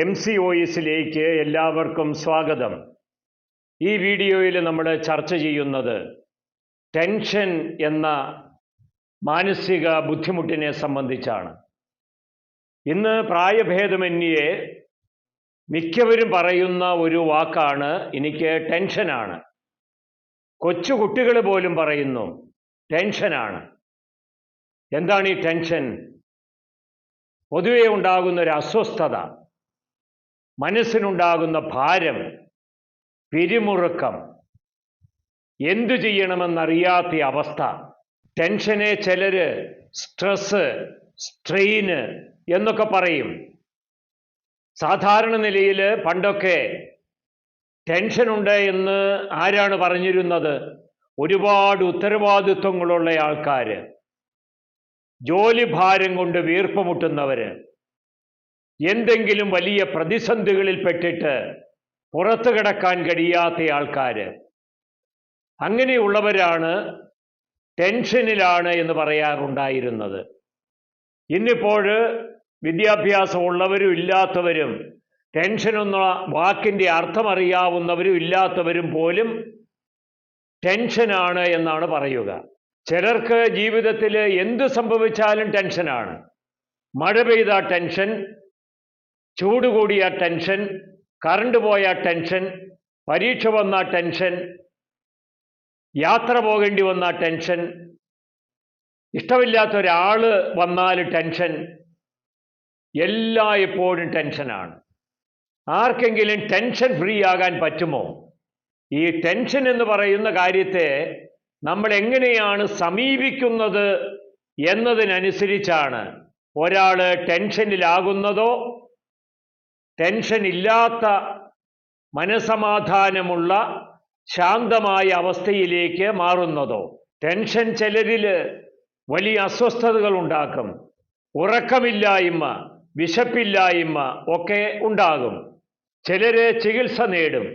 M C ഒയിസിലേക്ക് എല്ലാവർക്കും സ്വാഗതം. ഈ വീഡിയോയിൽ നമ്മൾ ചർച്ച ചെയ്യുന്നത് ടെൻഷൻ എന്ന മാനസിക ബുദ്ധിമുട്ടിനെ സംബന്ധിച്ചാണ്. ഇന്ന് പ്രായഭേദമന്യേ മിക്കവരും പറയുന്ന ഒരു വാക്കാണ് എനിക്ക് ടെൻഷനാണ്. കൊച്ചു കുട്ടികൾ പോലും പറയുന്നു ടെൻഷനാണ്. എന്താണ് ഈ ടെൻഷൻ? പൊതുവെ ഉണ്ടാകുന്ന ഒരു അസ്വസ്ഥത. മനസ്സിനുണ്ടാകുന്ന ഭാരം പിരിമുറുക്കം എന്തു ചെയ്യണമെന്നറിയാത്ത അവസ്ഥ. ടെൻഷനെ ചിലര് സ്ട്രെസ് സ്ട്രെയിന് എന്നൊക്കെ പറയും. സാധാരണ നിലയിൽ പണ്ടൊക്കെ ടെൻഷനുണ്ട് എന്ന് ആരാണ് പറഞ്ഞിരുന്നത്? ഒരുപാട് ഉത്തരവാദിത്വങ്ങളുള്ള ആൾക്കാർ ജോലി ഭാരം കൊണ്ട് വീർപ്പ് മുട്ടുന്നവര്. എന്തെങ്കിലും വലിയ പ്രതിസന്ധികളിൽ പെട്ടിട്ട് പുറത്തു കിടക്കാൻ കഴിയാത്ത ആൾക്കാർ അങ്ങനെയുള്ളവരാണ് ടെൻഷനിലാണ് എന്ന് പറയാറുണ്ടായിരുന്നത്. ഇന്നിപ്പോൾ വിദ്യാഭ്യാസമുള്ളവരും ഇല്ലാത്തവരും ടെൻഷൻ എന്ന വാക്കിന്റെ അർത്ഥമറിയാവുന്നവരും ഇല്ലാത്തവരും പോലും ടെൻഷനാണ് എന്നാണ് പറയുക. ചിലർക്ക് ജീവിതത്തിൽ എന്ത് സംഭവിച്ചാലും ടെൻഷനാണ്. മഴ പെയ്ത ടെൻഷൻ ചൂട് കൂടിയ ടെൻഷൻ കറണ്ട് പോയ ടെൻഷൻ പരീക്ഷ വന്ന ടെൻഷൻ യാത്ര പോകേണ്ടി വന്ന ടെൻഷൻ ഇഷ്ടമില്ലാത്ത ഒരാൾ വന്നാൽ ടെൻഷൻ എല്ലാ എപ്പോഴും ടെൻഷനാണ് ആർക്കെങ്കിലും ടെൻഷൻ ഫ്രീ ആകാൻ പറ്റുമോ? ഈ ടെൻഷൻ എന്ന് പറയുന്ന കാര്യത്തെ നമ്മൾ എങ്ങനെയാണ് സമീപിക്കുന്നത് എന്നതിനനുസരിച്ചാണ് ഒരാൾ ടെൻഷനിലാകുന്നതോ ടെൻഷൻ ഇല്ലാത്ത മനസമാധാനമുള്ള ശാന്തമായ അവസ്ഥയിലേക്ക് മാറുന്നതോ ടെൻഷൻ ചിലരിൽ വലിയ അസ്വസ്ഥതകൾ ഉണ്ടാക്കും ഉറക്കമില്ലായ്മ വിശപ്പില്ലായ്മ ഒക്കെ ഉണ്ടാകും. ചിലരെ ചികിത്സ നേടും.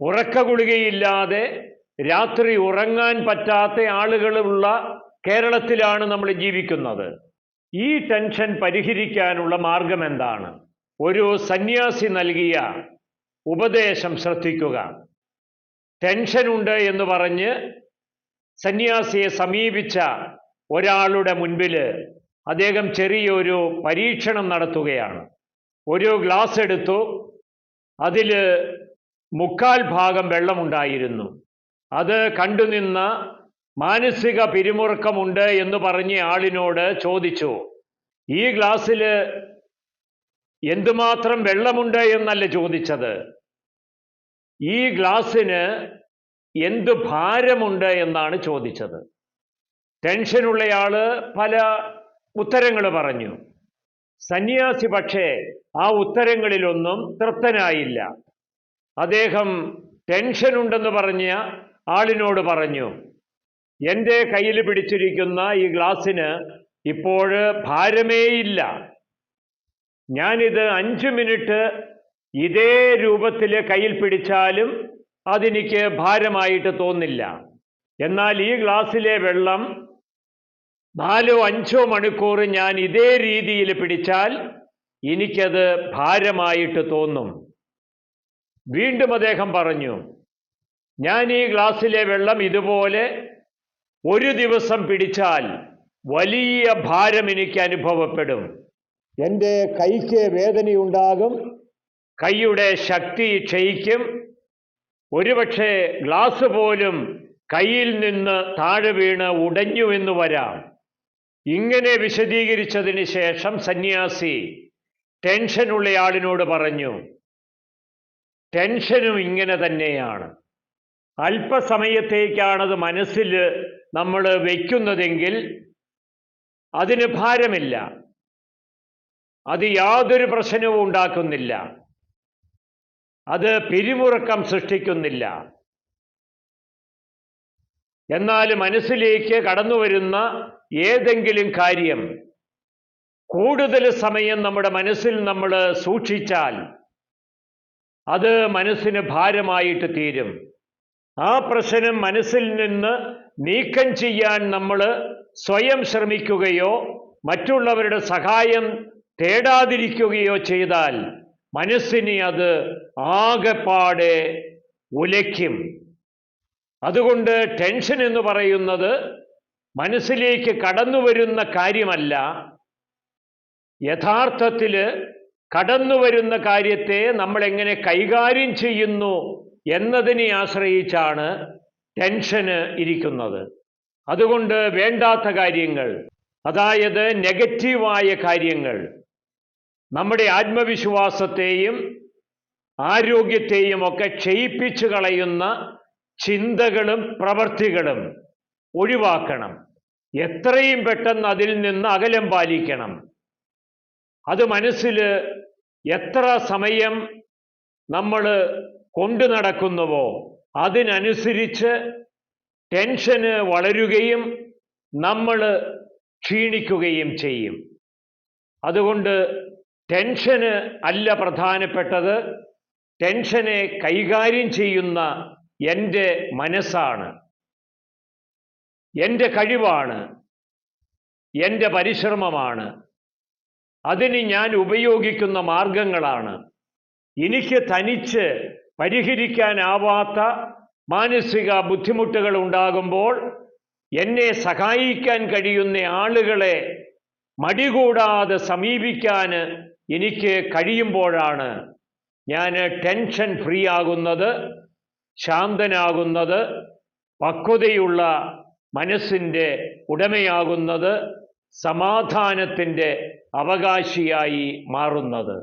ഉറക്ക ഗുളികയില്ലാതെ രാത്രി ഉറങ്ങാൻ പറ്റാത്ത ആളുകളുള്ള കേരളത്തിലാണ് നമ്മൾ ജീവിക്കുന്നത്. ഈ ടെൻഷൻ പരിഹരിക്കാനുള്ള മാർഗം എന്താണ് ഒരു സന്യാസി നൽകിയ ഉപദേശം ശ്രദ്ധിക്കുക. ടെൻഷനുണ്ട് എന്ന് പറഞ്ഞ് സന്യാസിയെ സമീപിച്ച ഒരാളുടെ മുൻപിൽ അദ്ദേഹം ചെറിയൊരു പരീക്ഷണം നടത്തുകയാണ്. ഒരു ഗ്ലാസ് എടുത്തു. അതിൽ മുക്കാൽ ഭാഗം വെള്ളമുണ്ടായിരുന്നു. അത് കണ്ടുനിന്ന മാനസിക പിരിമുറുക്കമുണ്ട് എന്ന് പറഞ്ഞ ആളിനോട് ചോദിച്ചു. ഈ ഗ്ലാസ്സിൽ എന്തുമാത്രം വെള്ളമുണ്ട് എന്നല്ല ചോദിച്ചത്. ഈ ഗ്ലാസ്സിന് എന്ത് ഭാരമുണ്ട് എന്നാണ് ചോദിച്ചത്. ടെൻഷനുള്ളയാൾ പല ഉത്തരങ്ങൾ പറഞ്ഞു. സന്യാസി പക്ഷേ ആ ഉത്തരങ്ങളിലൊന്നും തൃപ്തനായില്ല. അദ്ദേഹം ടെൻഷൻ ഉണ്ടെന്ന് പറഞ്ഞ ആളിനോട് പറഞ്ഞു എന്റെ കയ്യിൽ പിടിച്ചിരിക്കുന്ന ഈ ഗ്ലാസ്സിന് ഇപ്പോൾ ഭാരമേയില്ല. ഞാനിത് അഞ്ച് മിനിറ്റ് ഇതേ രൂപത്തിൽ കയ്യിൽ പിടിച്ചാലും അതെനിക്ക് ഭാരമായിട്ട് തോന്നില്ല. എന്നാൽ ഈ ഗ്ലാസ്സിലെ വെള്ളം നാലോ അഞ്ചോ മണിക്കൂർ ഞാൻ ഇതേ രീതിയിൽ പിടിച്ചാൽ എനിക്കത് ഭാരമായിട്ട് തോന്നും. വീണ്ടും അദ്ദേഹം പറഞ്ഞു ഞാൻ ഈ ഗ്ലാസ്സിലെ വെള്ളം ഇതുപോലെ ഒരു ദിവസം പിടിച്ചാൽ വലിയ ഭാരം എനിക്ക് അനുഭവപ്പെടും. എന്റെ കൈക്ക് വേദനയുണ്ടാകും. കൈയുടെ ശക്തി ക്ഷയിക്കും. ഒരുപക്ഷെ ഗ്ലാസ് പോലും കയ്യിൽ നിന്ന് താഴെ വീണ് ഉടഞ്ഞു എന്ന് വരാം. ഇങ്ങനെ വിശദീകരിച്ചതിന് ശേഷം സന്യാസി ടെൻഷനുള്ള ആളിനോട് പറഞ്ഞു ടെൻഷനും ഇങ്ങനെ തന്നെയാണ്. അല്പസമയത്തേക്കാണത് മനസ്സിൽ നമ്മൾ വയ്ക്കുന്നതെങ്കിൽ അതിന് ഭാരമില്ല. അത് യാതൊരു പ്രശ്നവും ഉണ്ടാക്കുന്നില്ല. അത് പിരിമുറുക്കം സൃഷ്ടിക്കുന്നില്ല. എന്നാൽ മനസ്സിലേക്ക് കടന്നു വരുന്ന ഏതെങ്കിലും കാര്യം കൂടുതൽ സമയം നമ്മുടെ മനസ്സിൽ നമ്മൾ സൂക്ഷിച്ചാൽ അത് മനസ്സിന് ഭാരമായിട്ട് തീരും. ആ പ്രശ്നം മനസ്സിൽ നിന്ന് നീക്കം ചെയ്യാൻ നമ്മൾ സ്വയം ശ്രമിക്കുകയോ മറ്റുള്ളവരുടെ സഹായം തേടാതിരിക്കുകയോ ചെയ്താൽ മനസ്സിനെ അത് ആകെപ്പാടെ ഉലയ്ക്കും. അതുകൊണ്ട് ടെൻഷൻ എന്ന് പറയുന്നത് മനസ്സിലേക്ക് കടന്നു വരുന്ന കാര്യമല്ല. യഥാർത്ഥത്തിൽ കടന്നു വരുന്ന കാര്യത്തെ നമ്മൾ എങ്ങനെ കൈകാര്യം ചെയ്യുന്നു എന്നതിനെ ആശ്രയിച്ചാണ് ടെൻഷന് ഇരിക്കുന്നത്. അതുകൊണ്ട് വേണ്ടാത്ത കാര്യങ്ങൾ അതായത് നെഗറ്റീവായ കാര്യങ്ങൾ നമ്മുടെ ആത്മവിശ്വാസത്തെയും ആരോഗ്യത്തെയും ഒക്കെ ക്ഷയിപ്പിച്ചു കളയുന്ന ചിന്തകളും പ്രവർത്തികളും ഒഴിവാക്കണം. എത്രയും പെട്ടെന്ന് അതിൽ നിന്ന് അകലം പാലിക്കണം. അത് മനസ്സിൽ എത്ര സമയം നമ്മൾ കൊണ്ടു നടക്കുന്നുവോ അതിനനുസരിച്ച് ടെൻഷന് വളരുകയും നമ്മൾ ക്ഷീണിക്കുകയും ചെയ്യും. അതുകൊണ്ട് ടെൻഷന് അല്ല പ്രധാനപ്പെട്ടത്. ടെൻഷനെ കൈകാര്യം ചെയ്യുന്ന എന്റെ മനസ്സാണ്. എന്റെ കഴിവാണ്. എന്റെ പരിശ്രമമാണ്. അതിന് ഞാൻ ഉപയോഗിക്കുന്ന മാർഗങ്ങളാണ്. എനിക്ക് തനിച്ച് പരിഹരിക്കാനാവാത്ത മാനസിക ബുദ്ധിമുട്ടുകൾ ഉണ്ടാകുമ്പോൾ എന്നെ സഹായിക്കാൻ കഴിയുന്ന ആളുകളെ മടികൂടാതെ സമീപിക്കാൻ എനിക്ക് കഴിയുമ്പോഴാണ് ഞാൻ ടെൻഷൻ ഫ്രീ ആകുന്നത് ശാന്തനാകുന്നത് പക്വതയുള്ള മനസ്സിന്റെ ഉടമയാകുന്നത് സമാധാനത്തിന്റെ അവകാശിയായി മാറുന്നത്.